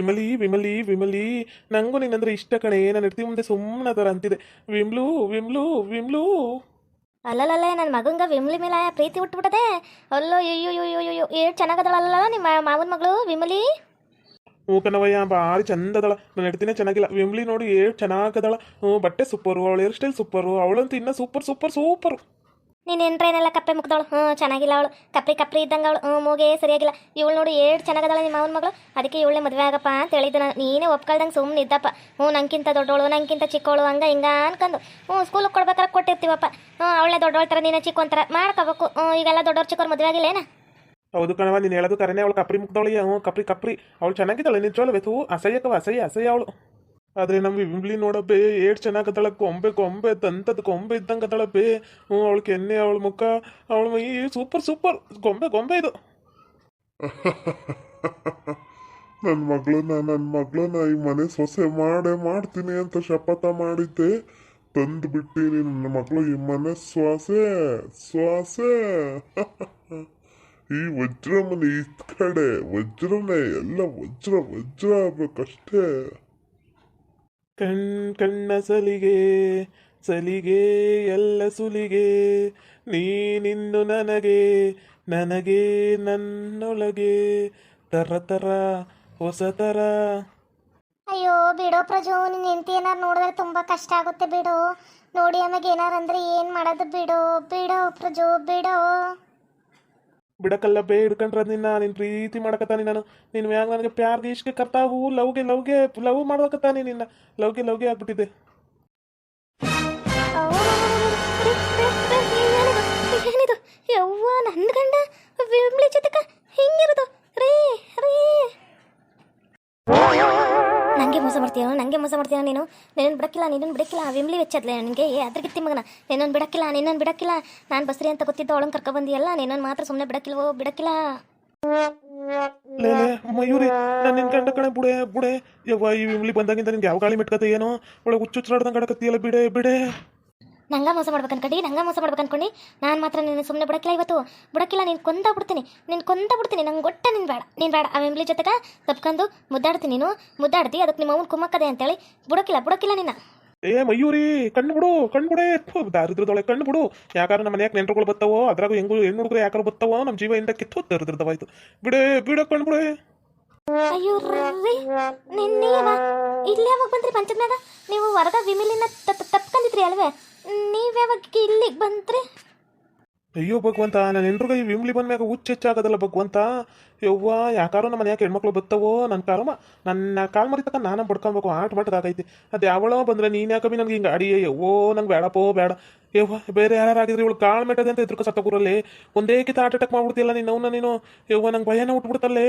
ವಿಮಲಿ ವಿಮಲಿ ವಿಮಲಿ. ನಂಗೂ ನಿನ್ನಂದ್ರೆ ಇಷ್ಟ ಕಣೆ ನನ್ನ ಇರ್ತಿ ಮುಂದೆ ಸುಮ್ಮನೆ ಥರ ಅಂತಿದೆ. ವಿಮ್ಲು ವಿಮ್ಲು ವಿಮ್ಲು. ಅಲ್ಲಲ್ಲ ನನ್ನ ಮಗಂಗ ವಿಮ್ಲಿ ಮೇಲೆ ಪ್ರೀತಿ ಹುಟ್ಬಿಟ್ಟದೆ. ಅಲ್ಲೋ ಅಯ್ಯೋ ಅಯ್ಯೋ ಅಯ್ಯೋ ಏಟ್ ಚೆನ್ನಾಗದಳಲ್ಲ ನಿಮ್ಮ ಮಾವನ ಮಗಳು ವಿಮಲಿ? ಹ್ಞೂ ಕಣವಯ್ಯ ಭಾರಿ ಚಂದದಳ ನನ್ನ ಹೆಡ್ತಿನೇ ಚೆನ್ನಾಗಿಲ್ಲ. ವಿಮ್ಲಿ ನೋಡಿ ಏಟ್ ಚೆನ್ನಾಗದಳ ಹ್ಞೂ ಬಟ್ಟೆ ಸೂಪರು ಅವಳ ಹೇರ್ ಸ್ಟೈಲ್ ಸೂಪರು ಅವಳಂತೂ ಇನ್ನೂ ಸೂಪರ್ ಸೂಪರ್ ಸೂಪರು ನೀನು ಏನ್ರೇನೆಲ್ಲ ಕಪ್ಪೆ ಮುಗ್ದವಳು? ಹ್ಞೂ ಚೆನ್ನಾಗಿಲ್ಲ ಅವಳು. ಕಪ್ರಿ ಕಪ್ರಿ ಇದ್ದಂಗೆ ಅವಳು. ಹ್ಞೂ ಮೂಗೆ ಸರಿಯಾಗಿಲ್ಲ. ಇವಳು ನೋಡಿ ಏಳು ಚೆನ್ನಾಗದಳ ನಿಮ್ಮ ಅವನ ಮಗಳು. ಅದಕ್ಕೆ ಇವಳೇ ಮದುವೆ ಆಗಪ್ಪ ಅಂತ ಹೇಳಿದ್ದು ನಾನು. ನೀನೇ ಒಪ್ಕೊಳ್ದಂಗೆ ಸುಮ್ಮನೆ ಇದ್ದಪ್ಪ. ಹ್ಞೂ ನಂಗಿಂತ ದೊಡ್ಡವಳು ನಂಗಿಂತ ಚಿಕ್ಕವಳು ಹಂಗೆ ಹಿಂಗ ಅನ್ಕೊಂಡು ಹ್ಞೂ ಸ್ಕೂಲಿಗೆ ಕೊಡ್ಬೇಕಾರೆ ಕೊಟ್ಟಿರ್ತೀವಪ್ಪ. ಹ್ಞೂ ಅವಳೆ ದೊಡ್ಡವಳ ಥರ, ನೀನು ಚಿಕ್ಕೊಂತರ ಮಾಡ್ಕೋಬೇಕು. ಹ್ಞೂ, ಈಗೆಲ್ಲ ದೊಡ್ಡವ್ರು ಚಿಕ್ಕವ್ರು ಮದುವೆ ಆಗಿಲ್ಲೇನ ಹೌದು ಕಣವ ನೀನು ಹೇಳೋದು ಕರೆನೇ. ಅವಳು ಕಪ್ರಿ ಮುಗ್ದವಳಿ. ಹ್ಞೂ, ಕಪ್ರಿ ಕಪ್ರಿ. ಅವಳು ಚೆನ್ನಾಗಿದ್ದಾಳೆ. ನಿಜವಲ್ಲ ಬೇಕು ಅಸಹ್ಯಕವ, ಅಸಹ್ಯ ಅಸಹ್ಯ ಅವಳು. ಆದರೆ ನಮ್ಮ ವಿಂಬ್ಲಿ ನೋಡಪ್ಪ, ಏಟ್ ಚೆನ್ನಾಗ್ ಗೊಂಬೆ ಕೊಂಬೆ ಕೊಂಬೆ, ತಂತದ ಕೊಂಬೆ ಇದ್ದಂಗ ಬೇ ಹ್ಞೂ, ಅವಳು ಕೆನ್ನೆ, ಅವಳ ಮುಖ, ಅವಳ ಮೈ ಸೂಪರ್ ಸೂಪರ್, ಕೊಂಬೆ ಕೊಂಬೆ ಇದು. ನನ್ನ ಮಗಳನ್ನ ನನ್ನ ಮಗಳನ್ನ ಈ ಮನೆ ಸೊಸೆ ಮಾಡೇ ಮಾಡ್ತೀನಿ ಅಂತ ಶಪಥ ಮಾಡಿದ್ದೆ. ತಂದು ಬಿಟ್ಟಿ ನನ್ನ ಮಗಳು, ಈ ಮನೆ ಶ್ವಾಸೆ ಶ್ವಾಸೆ. ಈ ವಜ್ರಮನೆ ಈ ಕಡೆ, ವಜ್ರನೇ, ಎಲ್ಲ ವಜ್ರ ವಜ್ರ ಆಗ್ಬೇಕಷ್ಟೇ. ಕಣ್ ಕಣ್ಣ ಸಲಿಗೆ ಸಲಿಗೆ ಎಲ್ಲ ಸುಲಿಗೆ ನೀನಿನ್ನು ನನಗೆ ನನಗೆ ನನ್ನೊಳಗೆ, ತರ ತರ, ಹೊಸ ತರ. ಅಯ್ಯೋ ಬಿಡೋ ಪ್ರಜು, ನಿನ್ನ ಹೆಂಡತಿ ಏನಾರು ನೋಡಿದ್ರೆ ತುಂಬ ಕಷ್ಟ ಆಗುತ್ತೆ ಬಿಡು. ನೋಡಿ ಅಮ್ಮಗೆ ಏನಾರು ಅಂದ್ರೆ ಏನು ಮಾಡೋದು ಬಿಡು. ಬಿಡೋ ಪ್ರಜು, ಬಿಡೋ. ಬಿಡಕಲ್ಲ ಬೇ ಹಿಡ್ಕೊಂಡ್ರ ನಿನ್ನ ನಿನ್ನ ಪ್ರೀತಿ ಮಾಡಕತ್ತಾನಿ ನಾನು. ನಿನ್ನ ಮ್ಯಾಗ ನನಗೆ ಪ್ಯಾರ್ಗೆ ಕರ್ತಾ ಹೂ ಲವ್ಗೆ ಲವ್ಗೆ, ಲವ್ ಮಾಡ್ಬೇಕತ್ತಾನಿ ನಿನ್ನ. ಲವ್ಗೆ ಲವ್ಗೆ ಆಗ್ಬಿಟ್ಟಿದೆ. ನನ್ನ ಗಂಡ. ಮಾಡ್ತೀಯೋ? ನಂಗೆ ಮೋಸ ಮಾಡ್ತೀಯೋ ನೀನು? ನಿನ್ನನ್ನು ಬಿಡಕ್ಕಿಲ್ಲ ನಿನ್ನನ್ನು ಬಿಡಕ್ಕಿಲ್ಲ. ವಿಮ್ಲಿ ವೆಚ್ಚದ್ಲೆ ನನಗೆ? ಏ ಅದ್ರಗಿತ್ತಿ ಮಗನ. ನಿನ್ನನ್ನು ಬಿಡಕ್ಕಿಲ್ಲ ನಿನ್ನನ್ನು ಬಿಡಕ್ಕಿಲ್ಲ. ನಾನು ಬಸ್ರಿ ಅಂತ ಗೊತ್ತಿದ್ದ ಅವಳನ್ನು ಕರ್ಕೊಬಂದಿಯಲ್ಲ ನಿನ್ನನ್ನು ಮಾತ್ರ ಸುಮ್ಮನೆ ಬಿಡಕ್ಕಿಲ್ವೋ ಬಿಡಕ್ಕಿಲ್ಲ? ಲೇ ಲೇ, ಮಯೂರಿ ನಾನು ನಿನ್ ಕಂಡ ಕಣೆ ಬುಡೆ ಬುಡೆ. ಈ ವಿಮ್ಲಿ ಬಂದಾಗಿಂದ ನಿನ್ಗೆ ಯಾವ ಗಾಳಿ ಮೆಟ್ಕತೆ ಏನೋ? ಒಳಗೆ ಹುಚ್ಚುಚ್ಚಾಡ್ದಂಗೆ ಕಡಕತ್ತೀಯಲ್ಲ ಬಿಡೆ ಬಿಡೆ. ನಂಗ ಮೋಸ ಮಾಡ್ಬೇಕು ಅನ್ಕೊಂಡು ನಂಗ ಮೋಸ ಮಾಡ್ಬೇಕು ಅನ್ಕೊಂಡು ನಾನು ಮಾತ್ರ ನಿನ್ನ ಸುಮ್ಮನೆ ಬಿಡಕ್ಕಿಲ್ಲ ಇವತ್ತು. ಬಿಡಕ್ಕಿಲ್ಲ ನೀನು ಕೊಂದ ಬಿಡ್ತೀನಿ ನೀನು ಕೊಂದ ಬಿಡ್ತೀನಿ ನಂಗೆ ಗೊಟ್ಟ ನೀನು ಬೇಡ ನೀನು ಬೇಡ. ಆ ಮೆಂಬ್ಲಿ ಜೊತೆಗೆ ತಪ್ಕೊಂಡು ಮುದ್ದಾಡ್ತೀನಿ ನೀನು ಮುದ್ದಾಡ್ತಿ ಅದಕ್ಕೆ ನಿಮ್ಮ ಅವ್ನು ಕುಮ್ಮಕ್ಕದೆ ಅಂತೇಳಿ ಬಿಡಕ್ಕಿಲ್ಲ ಬಿಡಕ್ಕಿಲ್ಲ ನಿನ್ನ. ಏ ಮಯೂರಿ ಕಣ್ಣು ಬಿಡು ಕಣ್ಣು ಬಿಡೆ. ದಾರಿದ್ರದೊಳಗೆ ಕಣ್ಣು ಬಿಡು. ಯಾಕಾರ ನಮ್ಮ ಮನೆಯಾಗ ನೆಂಟ್ರುಗಳು ಬರ್ತಾವೋ ಅದ್ರಾಗ ಹೆಂಗು ಹೆಣ್ಣು ಹುಡುಗರು ಯಾಕಾರ ಬರ್ತಾವೋ ನಮ್ಮ ಜೀವ ಇಂದ ಕಿತ್ತು ದರಿದ್ರದವಾಯ್ತು ಬಿಡೆ ಬಿಡ ಕಣ್ಣು ಬಿಡೆ. ಅಯ್ಯೋ ರೀ ನಿನ್ನೆ ಇಲ್ಲಿ ಯಾವಾಗ ಬಂದ್ರಿ ಪಂಚದ್ನಾಗ ನೀವು ವರದ ವಿಮಿಲಿನ ತಪ್ಕೊಂಡಿದ್ರಿ ಅಲ್ವೇ? ಯಾವಾಗ ಇಲ್ಲಿಗೆ ಬಂತ್ರಿ? ಅಯ್ಯೋ ಭಗವಂತ ನನ್ನ ಹೆಂಡ್ರಿಗೆ ಈ ವಿಮ್ಲಿ ಬಂದ್ಮ್ಯಾಗ ಹುಚ್ಚು ಹೆಚ್ಚಾಗದಲ್ಲ ಭಗವಂತ. ಯವ್ವ, ಯಾಕಾರೋ ನಮ್ಮ ಮನ್ಯಾಗ ಹೆಣ್ಮಕ್ಳು ಬತ್ತವೋ? ನನ್ನ ಕಾರಮ್ಮ ನನ್ನ ಕಾಲ್ ಮರಿತಕ್ಕ ನಾನು ಬಡ್ಕೊಬೇಕು, ಆಟ ಮಟ್ಟದಾಗೈತಿ ಅದು ಯಾವಳೋ ಬಂದ್ರೆ ನೀನು ಯಾಕಮ್ಮಿ ನನಗೆ ಹಿಂಗೆ ಅಡಿ ಯವ್ವೋ, ನಂಗೆ ಬೇಡಪ್ಪೋ ಬೇಡ ಯವ್ವ, ಬೇರೆ ಯಾರಾಗಿದ್ರೆ ಇವಳು? ಕಾಳು ಮೆಟ್ಟದೆ ಅಂತ ಸತ್ತ ಸತ್ತಗುರಲ್ಲಿ ಒಂದೇ ಕಿತ ಆಟ ಅಟ್ಯಾಕ್ ಮಾಡ್ಬಿಡ್ತಿಲ್ಲ ನೀನು ಅವನ್ನ ನೀನು? ಯವ್ವ, ನಂಗೆ ಭಯನ ಉಟ್ಬಿಡ್ತಲ್ಲೇ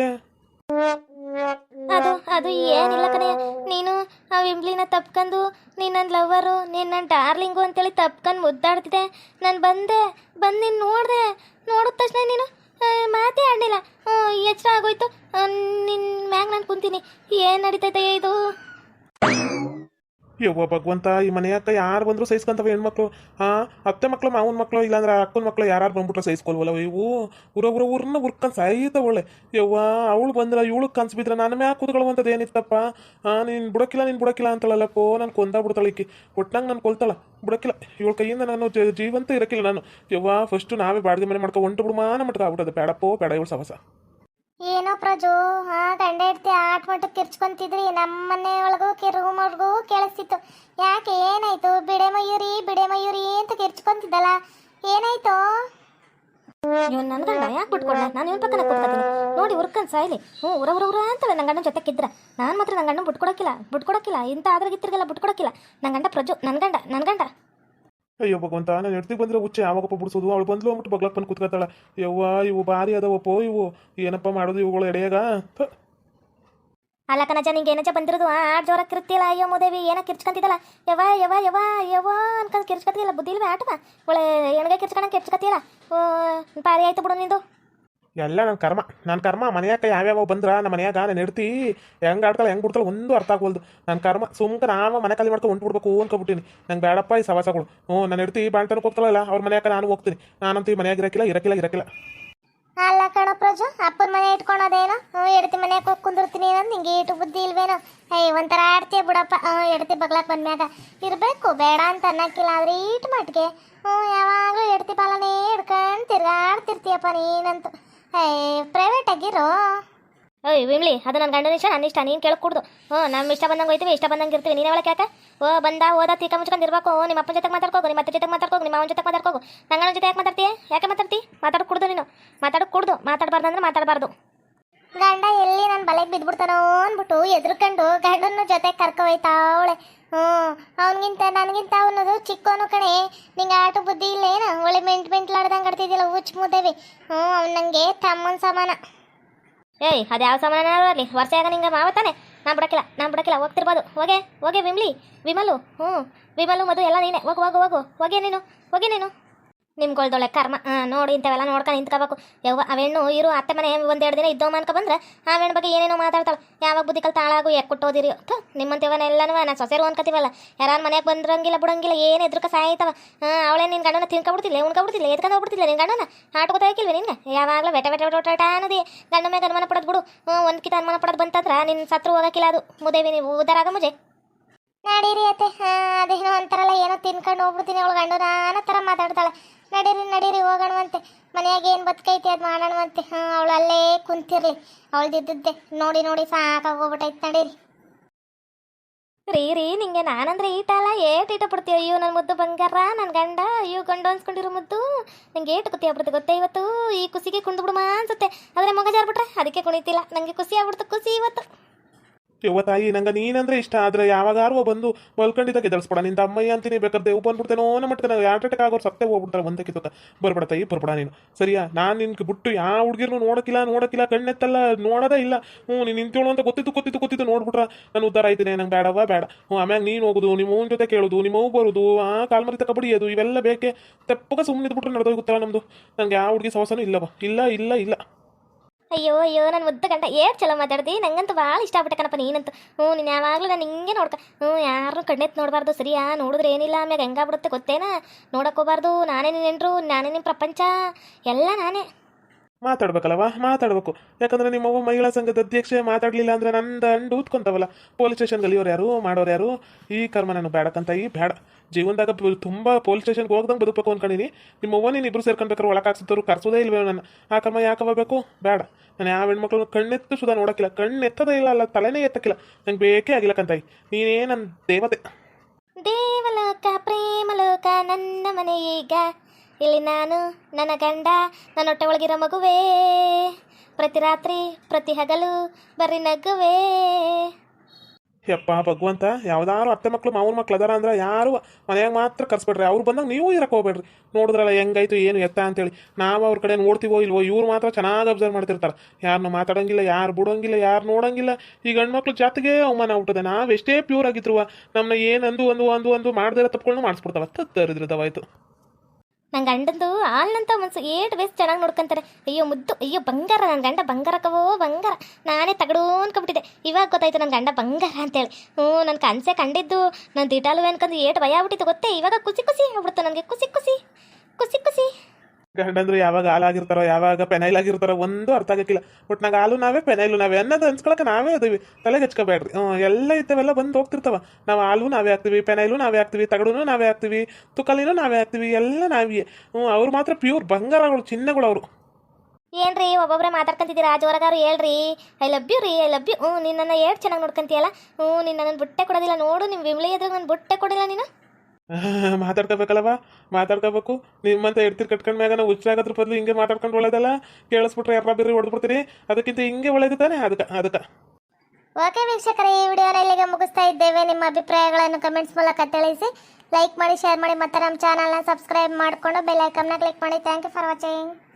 ಅದು ಅದು ಏನಿಲ್ಲ ಕಣೆ. ನೀನು ಆ ವಿಂಬ್ಲಿನ ತಪ್ಕೊಂಡು ನೀನು ನನ್ನ ಲವ್ವರು, ನೀನು ನನ್ನ ಡಾರ್ಲಿಂಗು ಅಂತೇಳಿ ತಪ್ಕೊಂಡು ಮುದ್ದಾಡ್ತಿದ್ದೆ ನಾನು ಬಂದೆ, ಬಂದು ನೀನು ನೋಡಿದೆ. ನೋಡಿದ ತಕ್ಷಣ ನೀನು ಮಾತೇ ಆಡಲಿಲ್ಲ. ಎಚ್ಚರ ಆಗೋಯ್ತು. ನಿನ್ನ ಮ್ಯಾಗ ನಾನು ಕುಂತೀನಿ. ಏನು ನಡೀತೈತೆ ಇದು? ಯವ್ವ ಭಗವಂತ, ಈ ಮನೆಯಾಕ ಯಾರು ಬಂದರೂ ಸಹಿಸ್ಕೊಂತವ ಹೆಣ್ಮಕ್ಳು. ಹಾ, ಅತ್ತೆ ಮಕ್ಕಳು ಮಾವನ ಮಕ್ಕಳು ಇಲ್ಲಾಂದ್ರೆ ಅಕ್ಕನ ಮಕ್ಕಳು ಯಾರು ಬಂದ್ಬಿಟ್ರೆ ಸಹಿಸ್ಕೊಲ್ವಲ್ಲ ಇವು ಊರ ಊರ ಊರನ್ನ ಉರ್ಕೊಂಡು ಸಾಯ್ತವಳೆ ಯವ್ವ, ಅವಳು ಬಂದ್ರೆ ಇವಳು ಕನ್ಸು ಬಿದ್ರೆ ನಾನು ಮ್ಯಾಗ ಕೂತ್ಕೊಳ್ಳುವಂಥದ್ದು ಏನಿತ್ತಪ್ಪ? ಹಾಂ, ನೀನು ಬುಡಕಿಲ್ಲ, ನೀನು ಬಿಡೋಕಿಲ್ಲ ಅಂತಳಲ್ಲ ಪೋ, ನಾನು ಕೊಂದ ಬಿಡ್ತಾಳೆ ಈಕಿ. ಒಟ್ಟಂಗೆ ನಾನು ಕೊಲ್ತಾಳ, ಬುಡಕಿಲ್ಲ. ಇವಳ ಕೈಯಿಂದ ನಾನು ಜೀವಂತ ಇರಕ್ಕಿಲ್ಲ ನಾನು. ಯವ್ವ ಫಸ್ಟು ನಾವೇ ಬಾಡಿಗೆ ಮನೆ ಮಾಡ್ಕೊ, ಒಂಟು ಬಿಡುಮಾನ ಮಾಡ್ತಾ ಆಗ್ಬಿಟ್ಟದೆ ಬೇಡಪ್ಪೋ ಬೇಡ ಇವಳು ಸವಸ ಏನೋ ಪ್ರಜು, ಹಾ, ಗಂಡ ಇರ್ತಿ ಆಟ ಮಟ್ಟಕ್ಕೆ ಕಿರ್ಚ್ಕೊಂತಿದ್ರಿ ನಮ್ಮ ಮನೆ ಒಳಗೂ ರೂಮ್ ಕೇಳಿಸ್ತಿತ್ತು. ಯಾಕೆ ಏನಾಯ್ತು? ಬಿಡೆ ಮಯೂರಿ ಬಿಡೆ ಮಯೂರಿ ಅಂತ ಕಿರ್ಚ್ಕೊಂತಿದ್ದಲ್ಲ. ಏನಾಯ್ತು? ಇವನ್ ನನ್ನ ಗಂಡ ಯಾಕೆ ಬಿಟ್ಕೊಂಡ? ನಾನು ಇವನ್ ಪಕ್ಕನ ಕೂತ್ಕೊತೀನಿ. ನೋಡಿ ಉರ್ಕನ್ ಸಾಯ್ಲಿ. ಹ್ಞೂ ಉರ ಉರ ಉರ ಅಂತೇಳಿ ನನ್ನ ಗಂಡನ ಜೊತೆಗಿದ್ರ ನಾನು ಮಾತ್ರ ನನ್ನ ಗಂಡನ ಬಿಟ್ಕೊಡಕ್ಕಿಲ್ಲ. ಬಿಟ್ಕೊಡಕ್ಕಿಲ್ಲ. ಇಂಥ ಆದ್ರಾಗಿತ್ತಿರ್ಗೆಲ್ಲ ಬಿಟ್ಕೊಡಕ್ಕಿಲ್ಲ. ನನ್ನ ಗಂಡ ಪ್ರಜು ನನ್ನ ಗಂಡ ನನ್ನ ಗಂಡ. ಅಯ್ಯೋ ಭಗವಂತ ನಾನು ಹೆಡ್ತಿಗೆ ಬಂದ್ರೆ ಹುಚ್ಚ. ಯಾವಾಗಪ್ಪ ಬಿಡಿಸೋದು? ಅವಳು ಬಂದ್ಲು ಅಂದ್ಬಿಟ್ಟು ಬಗ್ಲಕ್ಕೆ ಬಂದು ಕೂತ್ಕೊತಾಳ ಯವ್ವ ಇವು ಭಾರಿ ಅದಾವಪ್ಪೋ ಇವು. ಏನಪ್ಪ ಮಾಡೋದು ಇವುಗಳು ಎಡೆಯಾಗ. ಅಲ್ಲ ಕಣಜ ನಿಂಗೆ ಏನಜ ಬಂದಿರೋದು? ಆಟ ಜೋರ ಕಿರ್ತಿಲ್ಲ. ಅಯ್ಯೋ ಮುದೇವಿ, ಏನೋ ಕಿರ್ಚ್ಕೊಂತಿದ್ದಲ್ಲ? ಯವ ಯವ ಯವ ಯವ ಅನ್ಕೊಂಡು ಕಿರ್ಚ್ಕೊತಿಲ್ಲ ಬುದ್ಧಿ ಇಲ್ವೇ ಆಟವಾ? ಒಳ್ಳೆ ಏನಗೆ ಕಿರ್ಚ್ಕೊಂಡಂಗೆ ಕಿರ್ಚ್ಕೊತಿಲ್ಲ ಓ, ಪಾರಿ ಆಯ್ತು ಬಿಡು ನಿಂದು. ಎಲ್ಲ ನನ್ನ ಕರ್ಮ. ನನ್ನ ಕರ್ಮ ಮನೆಯಾಗ ಯಾವ್ಯಾವ ಬಂದ್ರ ನಮ್ಮ ಮನೆಯಾಗ ನಾನು ಇಡ್ತಿ ಹೆಂಗೆ ಆಡ್ತಾಳೆ, ಹೆಂಗೆ ಬಿಡ್ತಾಳೆ ಒಂದು ಅರ್ಥ ಆಗ್ವಲ್ದು. ನನ್ನ ಕರ್ಮ ಸುಮ್ಕ ನಾನು ಮನೆ ಖಾಲಿ ಮಾಡ್ಕೊಂಡು ಹೊಂಟು ಬಿಡ್ಬೇಕು ಅನ್ಕೊಬಿಟ್ಟಿನಿ. ನಂಗೆ ಬೇಡಪ್ಪ ಈ ಸವಾಸಗಳು ಹ್ಞೂ, ನಾನು ಇಡ್ತಿ ಬಾಣ್ತನಕ್ಕೆ ಹೋಗ್ತಾಳಲ್ಲ, ಅವ್ರ ಮನ್ಯಾಗ ನಾನು ಹೋಗ್ತೀನಿ. ನಾನಂತೂ ಈ ಮನ್ಯಾಗ ಇರಕ್ಕಿಲ್ಲ ಇರಕ್ಕಿಲ್ಲ ಇರಕ್ಕಿಲ್ಲ ಕಣೋ ಅಪ್ಪನ ಮನೆ ಇಟ್ಕೊಳೋದೇನೋ? ಎಡ್ತಿ ಮನೆಗೆ ಹೋಗಿ ಕುಂದಿರ್ತೀನಿ ಅನ್ನೋದು ನಿಂಗೆ ಇಟ್ಟು ಬುದ್ಧಿ ಇಲ್ವೇನೋ? ಏಯ್, ಒಂಥರ ಆಡ್ತೀಯ ಬಿಡಪ್ಪ. ಎಡ್ತಿ ಬಗ್ಲಾಕ್ ಬಂದ್ಮ್ಯಾಗ. ಇರಬೇಕು, ಬೇಡ ಅಂತ ಅನ್ನಕ್ಕಿಲ್ಲ, ಆದ್ರೆ ಈಟ್ ಮಟ್ಗೆ. ಹ್ಞೂ, ಯಾವಾಗಲೂ ಎಡ್ತಿ ಪಾಲನೇ ಹಿಡ್ಕೊಂಡು ತಿರ್ಗಾಡ್ತಿರ್ತೀಯಪ್ಪ ನೀನಂತೂ. ಏಯ್ ಪ್ರೈವೇಟ್ ಆಗಿರೋ? ಓಯ್, ವಿಮ್ಲಿ, ಅದು ನನ್ನ ಗಂಡನ ಇಷ್ಟ, ನನ್ನ ಇಷ್ಟ, ನೀನು ಕೇಳ್ಕೊಡ್ದು ಹ್ಞೂ ನಮ್ಮ ಇಷ್ಟ ಬಂದಂಗೆ ಹೋಯ್ತೀವಿ, ಇಷ್ಟ ಬಂದಂಗೆ ಇರ್ತೀವಿ, ನೀನು ಒಳಗೆ ಯಾಕೆ ಓ, ಬಂದ ಓದ ತೀಕ ಮುಚ್ಕೊಂಡು ಇರ್ಬೇಕು. ನಿಮ್ಮ ಅಪ್ಪನ ಜೊತೆ ಮಾತಾಡ್ಕೋಗು ನಿಮ್ಮ ಅತ್ತೆ ಜೊತೆ ಮಾತಾಡ್ಕೋಗು ನಿಮ್ಮ ಅವನ ಜೊತೆ ಮಾತಾಡ್ಕೋಗು ನನ್ನ ಜೊತೆ ಯಾಕೆ ಮಾತಾಡ್ತೀಯ? ಯಾಕೆ ಮಾತಾಡ್ತಿ? ಮಾತಾಡೋ ಕುಡ್ದು ನೀನು. ಮಾತಾಡೋ ಕುಡ್ದು. ಮಾತಾಡಬಾರ್ದು ಅಂದ್ರೆ ಮಾತಾಡಬಾರ್ದು. ಗಂಡ ಎಲ್ಲಿ ನನ್ನ ಬಲೆಗೆ ಬಿದ್ಬಿಡ್ತಾನೋ ಅಂದ್ಬಿಟ್ಟು ಎದುರ್ಕೊಂಡು ಗಂಡನ ಜೊತೆ ಕರ್ಕೊ ಹೋಯ್ತಾವಳೆ. ಹ್ಞೂ, ಅವನಿಗಿಂತ, ನನಗಿಂತ ಅವನದು ಚಿಕ್ಕವನು ಕಣೆ. ನಿಂಗೆ ಆಟ ಬುದ್ಧಿ ಇಲ್ಲೇನ? ಒಳ್ಳೆ ಮೆಂಟ್ ಮೆಂಟ್ಲಾಡ್ದಂಗೆ ಆಡ್ತಿದ್ದಿಲ್ಲ ಹುಚ್ಚ ಮುದ್ದೇವಿ ಹ್ಞೂ, ಅವ್ನು ನನಗೆ ತಮ್ಮನ ಸಮಾನ. ಏಯ್, ಅದು ಯಾವ ಸಮಾನ ಅಲ್ಲಿ? ವರ್ಷ ಆಗ ನಿಂಗೆ ಮಾವತ್ತಾನೆ ನಾನು ಬಿಡಕ್ಕಿಲ್ಲ ನಾನು ಬಿಡಕ್ಕಿಲ್ಲ, ಹೋಗ್ತಿರ್ಬೋದು. ಹೋಗೆ ಹೋಗೆ ವಿಮ್ಲಿ, ವಿಮಲು ಹ್ಞೂ ವಿಮಲು, ಮಧು, ಎಲ್ಲ ನೀನೆ. ಹೋಗು ಹೋಗು ಹೋಗು. ಹೋಗೆ ನೀನು ಹೋಗೆ ನೀನು. ನಿಮ್ಗೊಳ್ದೊಳ್ಳೆ ಕರ್ಮ ನೋಡಿ ಇಂಥವೆಲ್ಲ ನೋಡ್ಕೊಂಡು ನಿಂತ್ಕೋಬೇಕು. ಯಾವ ಅವೆಣ್ಣು, ಇರು, ಅತ್ತೆ ಮನೆ ಒಂದೆರಡು ದಿನ ಇದ್ದೋ ಅನ್ಕೊ ಬಂದ್ರೆ ಆ ಹೆಣ್ಣು ಬಗ್ಗೆ ಏನೇನೋ ಮಾತಾಡ್ತಾಳೆ. ಯಾವಾಗ ಬುದ್ಧಿ ಕಲ್ ತಾಳಾಗು ಕೊಟ್ಟೋದಿರಿ? ಥು ನಿಮ್ಮಂತವನ್ನೆಲ್ಲನೂ ನಾ ಸೊಸೆರು ಅನ್ಕೋತೀವಲ್ಲ. ಯಾರು ಮನೆಗೆ ಬಂದ್ರಂಗಿಲ್ಲ, ಬಿಡಂಗಿಲ್ಲ, ಏನು ಎದ್ರಕ ಸಾಯ್ತವ? ಅವಳೇ ನಿನ್ನ ಗಂಡನ ತಿನ್ಕೊಬಿಡ್ತಿಲ್ಲ ಉಣ್ಕೊಬಿಡ್ತಿಲ್ಲ ಎದ್ಕೊಂಡು ಹೋಗ್ಬಿಡ್ತಿಲ್ಲ ನಿನ್ನ ಗಂಡನ? ಆಟ್ಕೋತಾಕಿಲ್ವ ನಿನ್ಗೆ? ಯಾವಾಗಲೂ ಬೆಟ ಬೆಟ ಬೆಟ ಅನ್ನೋದಿ. ಗಂಡ ಮೇಲೆ ಅನುಮಾನ ಪಡೋದು ಬಿಡು. ಹ್ಞೂ ಒಂದು ಕಿತ ಅನುಮಾನ ಪಡೋದು ಬಂತಂದ್ರೆ ನಿನ್ನ ಸತ್ರು ಹೋಗಕ್ಕಿಲ್ಲ ಅದು. ಮುದೇವಿ, ನೀವು ಉದಾರಾಗ ಮುಜೆ. ನಡೀರಿ ಅತ್ತೆ. ಅದೇನೋ ಅಂತಾರಲ್ಲ, ಏನೋ ತಿನ್ಕೊಂಡು ಹೋಗ್ಬಿಡ್ತೀನಿ. ಅವಳು ಗಂಡನ ಅನ್ನೋ ಥರ ಮಾತಾಡ್ತಾಳೆ. ನಡೀರಿ ನಡೀರಿ, ಹೋಗೋಣವಂತೆ. ಮನೆಯಾಗ ಏನು ಬದುಕೈತಿ ಅದು ಮಾಡೋಣವಂತೆ. ಹಾಂ, ಅವಳು ಅಲ್ಲೇ ಕುಂತಿರ್ಲಿ. ಅವಳದಿದ್ದದ್ದೆ. ನೋಡಿ ನೋಡಿ ಸಾಕಾಗೋಗ್ಬಿಟ್ಟೈತೆ ನಡೀರಿ. ರೀ ರೀ, ನಿಂಗೆ ನಾನಂದ್ರೆ ಈಟಲ್ಲ ಏಟ್ ಈಟ ಬಿಡ್ತೀಯ? ಅಯ್ಯೋ ನನ್ನ ಮುದ್ದು ಬಂಗಾರ ನನ್ನ ಗಂಡ, ಅಯ್ಯೋ, ಗಂಡು ಅನ್ಸ್ಕೊಂಡಿರೋ ಮುದ್ದು. ನಂಗೆ ಏಟು ಕುತಿ ಆಗ್ಬಿಡ್ತು ಗೊತ್ತೇ ಇವತ್ತು? ಈ ಕುಸಿಗೆ ಕುಂದು ಅನ್ಸುತ್ತೆ. ಆದರೆ ಮಗ ಜಾರ್ಬಿಟ್ರೆ ಅದಕ್ಕೆ ಕುಣಿತಿಲ್ಲ. ನನಗೆ ಖುಷಿ ಆಗ್ಬಿಡ್ತು, ಖುಷಿ ಇವತ್ತು. ಯವ್ವ ತಾಯಿ ನಂಗೆ ನೀನಂದ್ರೆ ಇಷ್ಟ. ಆದ್ರೆ ಯಾವಾಗಾರು ಬಂದು ಮಲ್ಕೊಂಡಿದ್ದಾಗ ಎದರ್ಸ್ಬೇಡ. ನಿಂದ ಅಮ್ಮಯ್ಯ ಅಂತೀನಿ ಬೇಕಾದ್ರೆ ದೇವ್ ಬಂದ್ಬಿಡ್ತೇನೋ ಅನ್ನೋ ಮಟ್ಟ ಆಗೋರು ಸತ್ತೇ ಹೋಗ್ಬಿಡ್ತಾರೆ ಒಂದೇ ಕಿತ್ತ ಬರ್ಬೇಡ ತಾಯಿ, ಬರ್ಬೇಡ ನೀನು. ಸರಿಯಾ? ನಾನು ನಿನ್ಗೆ ಬಿಟ್ಟು ಯಾವ ಹುಡುಗಿರ್ನು ನೋಡಕ್ಕಿಲ್ಲ ನೋಡಕ್ಕಿಲ್ಲ, ಕಣ್ಣೆತ್ತಲ್ಲ, ನೋಡೋದೇ ಇಲ್ಲ. ಹ್ಞೂ, ನೀನು ನಿಂತೇಳು ಅಂತ ಗೊತ್ತಿತ್ತು ಗೊತ್ತಿತ್ತು ಗೊತ್ತಿತ್ತು ನೋಡ್ಬಿಟ್ರೆ. ನಾನು ಉದ್ದಾರ ಆಯ್ತೀನಿ, ನಂಗೆ ಬೇಡವಾ? ಬೇಡ. ಹ್ಞೂ, ಆಮ್ಯಾಗ ನೀನು ಹೋಗೋದು ನಿಮ್ಮ ಜೊತೆ ಕೇಳೋದು ನಿಮ್ಮ ಅವ್ವ ಬರೋದು, ಆ ಕಾಲ್ಮರಿ ತಕ ಅದು ಇವೆಲ್ಲ ಬೇಕೆ. ತೆಪ್ಪಗ ಸುಮ್ಮನೆ ಇದ್ಬಿಟ್ರೆ ನಡೆದೋಗುತ್ತಲ್ಲ ನಮ್ಮದು ನಂಗೆ ಯಾವ ಹುಡುಗಿ ಸವಸನೂ ಇಲ್ಲವ. ಇಲ್ಲ ಇಲ್ಲ ಇಲ್ಲ. ಅಯ್ಯೋ ಅಯ್ಯೋ, ನಾನು ಮುದ್ದು ಗಂಟ ಏಟ್ ಚಲೋ ಮಾತಾಡ್ತಿ ನಂಗಂತೂ ಭಾಳ ಇಷ್ಟ ಆಗ್ಬಿಟ್ಟೆ ಕಣಪ್ಪ ನೀನಂತೂ. ಹ್ಞೂ, ನೀನು ಯಾವಾಗಲೂ ನಾನು ಹಿಂಗೆ ನೋಡ್ಕ. ಹ್ಞೂ ಯಾರು ಕಣ್ಣೆತ್ತು ನೋಡಬಾರ್ದು. ಸರಿಯಾ? ನೋಡಿದ್ರೆ ಏನಿಲ್ಲ. ಆಮ್ಯಾಗ ಹೆಂಗಾಗ್ಬಿಡುತ್ತೆ ಗೊತ್ತೇನಾ? ನೋಡಕ್ ಹೋಗ್ಬಾರ್ದು. ನಾನೇ ನಿನ್ನೆಂಟ್ರು ನಾನೇ ನಿಮ್ಮ ಪ್ರಪಂಚ. ಎಲ್ಲ ನಾನೇ. ಮಾತಾಡ್ಬೇಕಲ್ಲವಾ ಮಾತಾಡ್ಬೇಕು. ಯಾಕಂದ್ರೆ ನಿಮ್ಮ ನಿಮ್ಮವ್ವ ಮಹಿಳಾ ಸಂಘದ ಅಧ್ಯಕ್ಷೆ ಮಾತಾಡ್ಲಿಲ್ಲ ಅಂದ್ರೆ ನಂದು ಅಂಡು ಊದ್ಕೊಂತವಲ್ಲ. ಪೊಲೀಸ್ ಸ್ಟೇಷನ್ ಗಲಿಯೋರು ಯಾರು? ಮಾಡೋರು ಯಾರು? ಈ ಕರ್ಮ ನಾನು ಬೇಡಕ್ಕಂತ ಈ ಬೇಡ ಜೀವನದಾಗ ತುಂಬ ಪೊಲೀಸ್ ಸ್ಟೇಷನ್ಗೆ ಹೋಗ್ದಂಗೆ ಬದುಕಬೇಕು ಅನ್ಕೊಂಡಿನಿ. ನಿಮ್ಮವ್ವ ನೀನು ಇಬ್ಬರು ಸೇರ್ಕೊಂಡ್ಬೇಕಾರೆ ಒಳಗೆ ಹಾಕ್ಸಿದ್ರು ಕರ್ಸೋದೇ ಇಲ್ವೇ ನನ್ನ ಆ ಕಮ್ಮ ಯಾಕೆ ಬೇಕು ಬೇಡ. ನಾನು ಯಾವ ಹೆಣ್ಮಕ್ಳು ಕಣ್ಣೆತ್ತು ಸುಧಾ ನೋಡೋಕ್ಕಿಲ್ಲ. ಕಣ್ಣು ಎತ್ತದೇ ಇಲ್ಲ ಅಲ್ಲ, ತಲೆನೇ ಎತ್ತಕ್ಕಿಲ್ಲ. ನಂಗೆ ಬೇಕೇ ಆಗಿಲ್ಲ ಕಂತಾಯಿ. ನೀನೇ ನನ್ನ ದೇವತೆ. ದೇವಲೋಕ, ಪ್ರೇಮಲೋಕ, ನನ್ನ ಮನೆ ಈಗ. ಇಲ್ಲಿ ನಾನು, ನನ್ನ ಗಂಡ ನನ್ನ ಒಳಗಿರೋ ಮಗುವೇ. ಪ್ರತಿ ರಾತ್ರಿ, ಪ್ರತಿ ಹಗಲು, ಬರ್ರಿ ನಗುವೇ. ಯಪ್ಪ ಭಗವಂತ, ಯಾವ್ದಾರು ಅತ್ತೆ ಮಕ್ಳು, ಮಾವನ ಮಕ್ಳು ಅದಾರ ಅಂದ್ರೆ ಯಾರು ಮನೆಯಾಗ ಮಾತ್ರ ಕರ್ಸ್ಬೇಡ್ರಿ. ಅವ್ರು ಬಂದಾಗ ನೀವು ಇರಕ್ಕೆ ಹೋಗ್ಬೇಡ್ರಿ. ನೋಡಿದ್ರಲ್ಲ ಹೆಂಗಾಯ್ತು ಏನು ಎತ್ತ ಅಂತೇಳಿ. ನಾವು ಅವ್ರ ಕಡೆ ನೋಡ್ತೀವೋ ಇಲ್ವೋ, ಇವ್ರು ಮಾತ್ರ ಚೆನ್ನಾಗಿ ಅಬ್ಸರ್ವ್ ಮಾಡ್ತಿರ್ತಾರೆ. ಯಾರನ್ನು ಮಾತಾಡೋಂಗಿಲ್ಲ, ಯಾರು ಬಿಡೋಂಗಿಲ್ಲ, ಯಾರು ನೋಡೋಂಗಿಲ್ಲ. ಈ ಗಂಡ್ಮಕ್ಳು ಜಾತಿಗೆ ಅವಮಾನ ಹುಟ್ಟದೆ ನಾವೆಷ್ಟೇ ಪ್ಯೂರ್ ಆಗಿದ್ರು ನಮ್ಮನ್ನ ಏನಂದು ಒಂದು ಒಂದು ಒಂದು ಮಾಡ್ದಿರೋ ತಪ್ಪುಗಳನ್ನ ಮಾಡಿಸ್ಬಿಡ್ತಾವ. ತತ್ತರಿದ್ರದವಾಯ್ತು ನನ್ನ ಗಂಡಂದು ಹಾಲ್ನಂತ ಮನ್ಸು ಏಟ್ ಬೇಸ್ ಚೆನ್ನಾಗಿ ನೋಡ್ಕೊಂತಾರೆ. ಅಯ್ಯೋ ಮುದ್ದು, ಅಯ್ಯೋ ಬಂಗಾರ ನನ್ನ ಗಂಡ ಬಂಗಾರಕ್ಕವೋ ಬಂಗಾರ. ನಾನೇ ತಗಡು ಅನ್ಕೊಬಿಟ್ಟಿದ್ದೆ ಇವಾಗ ಗೊತ್ತಾಯ್ತು ನನ್ನ ಗಂಡ ಬಂಗಾರ ಅಂತೇಳಿ. ಹ್ಞೂ ನನ್ನ ಕನಸೆ ಕಂಡಿದ್ದು ನನ್ನ ದಿಟಾಲು ಅನ್ಕೊಂಡು ಏಟ್ ಭಯ ಆಗ್ಬಿಟ್ಟಿತ್ತು ಗೊತ್ತೇ? ಇವಾಗ ಖುಷಿ ಖುಷಿ ಆಗ್ಬಿಡ್ತು ನನಗೆ ಖುಷಿ ಖುಷಿ ಖುಷಿ ಖುಷಿ ಗಂಡಂದ್ರು ಯಾವಾಗ ಹಾಲಾಗಿರ್ತಾರೋ ಯಾವಾಗ ಪೆನೈಲ್ ಆಗಿರ್ತಾರೋ ಒಂದು ಅರ್ಥ ಆಗಕ್ಕಿಲ್ಲ. ಬಟ್ ನಾಗ ಹಾಲು ನಾವೇ, ಪೆನೈಲು ನಾವೇ ಅನ್ನೋದು ಅನ್ಸ್ಕೊಳಕ್ಕೆ ನಾವೇ ಅದೀವಿ. ತಲೆಗೆ ಹಚ್ಕೋಬೇಡ್ರಿ ಎಲ್ಲ ಇತ್ತವೆಲ್ಲ ಬಂದು ಹೋಗ್ತಿರ್ತಾವ. ನಾವು ಹಾಲು ನಾವೇ ಹಾಕ್ತೀವಿ, ಪೆನೈಲು ನಾವೇ ಹಾಕ್ತೀವಿ, ತಗಡುನು ನಾವೇ ಹಾಕ್ತೀವಿ, ತುಕಲಿನೂ ನಾವೇ ಹಾಕ್ತೀವಿ, ಎಲ್ಲ ನಾವೇ. ಅವ್ರು ಮಾತ್ರ ಪ್ಯೂರ್ ಬಂಗಾರಗಳು, ಚಿನ್ನಗಳು ಅವರು. ಏನ್ರಿ ಒಬ್ಬೊಬ್ಬರೇ ಮಾತಾಡ್ಕೊಂತಿದ್ದೀರಾ? ಜೋರಗಾರು ಹೇಳ್ರಿ. ಐ ಲವ್ ಯು ರೀ ಐ ಲವ್ ಯು ಹ್ಞೂ ನಿನ್ನನ್ನು ಏಟ್ ಚೆನ್ನಾಗಿ ನೋಡ್ಕೊಂತೀಯಲ್ಲ? ಹ್ಞೂ ನಿನ್ನ ನನ್ನ ಬುಟ್ಟೆ ಕೊಡೋದಿಲ್ಲ. ನೋಡು ನಿಮ್ಮ ವಿಮ್ಲಿ ಎದುರು ನನ್ನ ಬುಟ್ಟೆ ಕೊಡಿಲ್ಲ ನೀನು. ಮಾತಾಡ್ಕೋಬೇಕಲ್ಲವ ಮಾತಾಡ್ಕೋಬೇಕು. ನಿಮ್ಮಂತ ಎಡ್ತಿರ್ ಕಟ್ಕೊಂಡ್ ಮ್ಯಾಗ ನಾವು ಹುಚ್ಚಾಗೋದ್ರ ಬದಲು ಹಿಂಗೆ ಮಾತಾಡ್ಕೊಂಡು ಒಳ್ಳೇದಲ್ಲ? ಕೇಳಿಸ್ಬಿಟ್ರೆ ಯಾರ ಬೇರೆ ಹೊಡೆದ್ಬಿಡ್ತೀರಿ? ಅದಕ್ಕಿಂತ ಹಿಂಗೆ ಒಳ್ಳೇದು ತಾನೆ? ಅದಕ್ಕೆ ಅದಕ್ಕೆ. ಓಕೆ ವೀಕ್ಷಕರೇ, ಈ ವಿಡಿಯೋನ ಇಲ್ಲಿಗೆ ಮುಗಿಸ್ತಾ ಇದ್ದೇವೆ. ನಿಮ್ಮ ಅಭಿಪ್ರಾಯಗಳನ್ನು ಕಮೆಂಟ್ಸ್ ಮೂಲಕ ತಿಳಿಸಿ. ಲೈಕ್ ಮಾಡಿ, ಶೇರ್ ಮಾಡಿ, ಮತ್ತೆ ನಮ್ಮ ಚಾನಲ್ನ ಸಬ್ಸ್ಕ್ರೈಬ್ ಮಾಡಿಕೊಂಡು ಬೆಲ್ ಐಕನ್ನ ಕ್ಲಿಕ್ ಮಾಡಿ. Thank you for watching.